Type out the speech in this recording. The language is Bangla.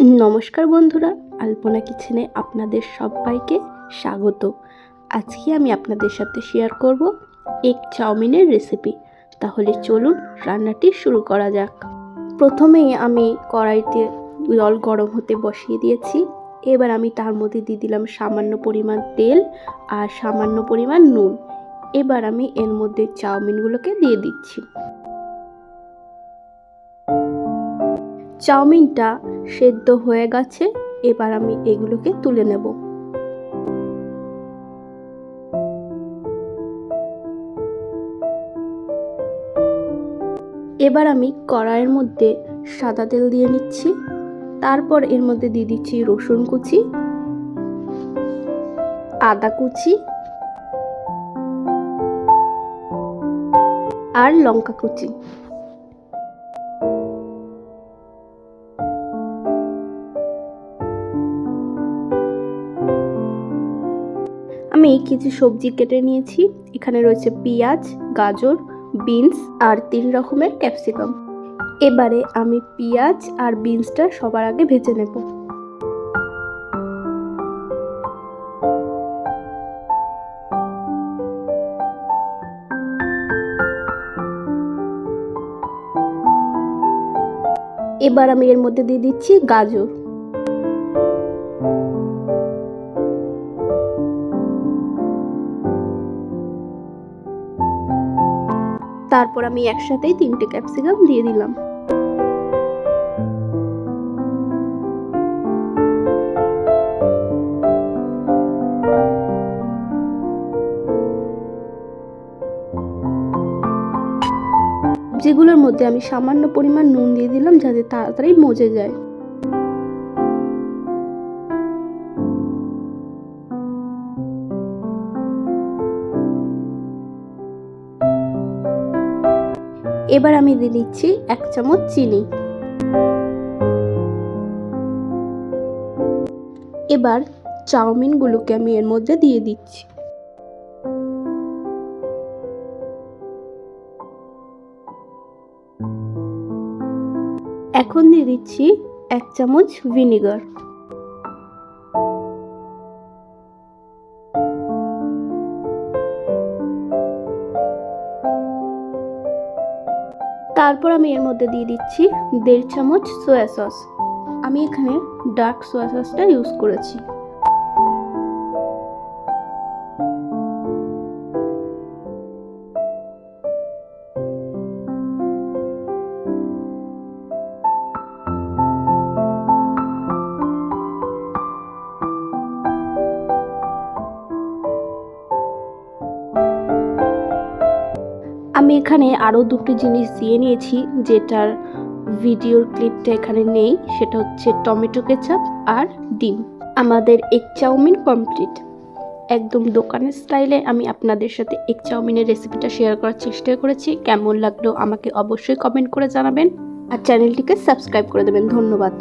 নমস্কার বন্ধুরা, আলপনা কিচেনে আপনাদের সবাইকে স্বাগত। আজকে আমি আপনাদের সাথে শেয়ার করব এগ চাউমিনের রেসিপি তাহলে চলুন রান্নাটি শুরু করা যাক। প্রথমেই আমি কড়াইতে জল গরম হতে বসিয়ে দিয়েছি। এবার আমি তার মধ্যে দিয়ে দিলাম সামান্য পরিমাণ তেল আর সামান্য পরিমাণ নুন। এবার আমি এর মধ্যে চাউমিনগুলোকে দিয়ে দিচ্ছি। চাউমিনটা সেদ্ধ হয়ে গেছে, এবার আমি এগুলোকে তুলে নেব। এবার আমি কড়াইয়ের মধ্যে সাদা তেল দিয়ে নিচ্ছি, তারপর এর মধ্যে দিয়ে দিচ্ছি রসুন কুচি, আদা কুচি আর লঙ্কা কুচি। কিছু সবজি কেটে নিয়েছি। এখানে রয়েছে পেঁয়াজ, গাজর, বিনস আর তিন রকমের ক্যাপসিকাম। এবারে আমি পেঁয়াজ আর বিনসটা সবার আগে ভেজে নেব। এবার আমি এর মধ্যে দিয়ে দিচ্ছি গাজর। তারপর আমি একসাথেই তিনটে ক্যাপসিকাম দিয়ে দিলাম। যেগুলোর মধ্যে আমি সামান্য পরিমাণ নুন দিয়ে দিলাম যাতে তাড়াতাড়ি মজে যায়। এবার আমি দিয়ে দিচ্ছি এক চামচ চিনি। এবার চাউমিনগুলোকে আমি এর মধ্যে দিয়ে দিচ্ছি। এখন দিয়ে দিচ্ছি এক চামচ ভিনিগার। তারপর আমি এর মধ্যে দিয়ে দিচ্ছি দেড় চামচ সোয়া সস আমি এখানে ডার্ক সোয়া সসটা ইউজ করেছি। আমি এখানে আরও দুটি জিনিস দিয়ে নিয়েছি, যেটার ভিডিওর ক্লিপটা এখানে নেই, সেটা হচ্ছে টমেটো কেচাপ আর ডিম। আমাদের এগ চাউমিন কমপ্লিট। একদম দোকানের স্টাইলে আমি আপনাদের সাথে এগ চাউমিনের রেসিপিটা শেয়ার করার চেষ্টা করেছি। কেমন লাগল আমাকে অবশ্যই কমেন্ট করে জানাবেন। আর চ্যানেলটিকে সাবস্ক্রাইব করে দেবেন। ধন্যবাদ।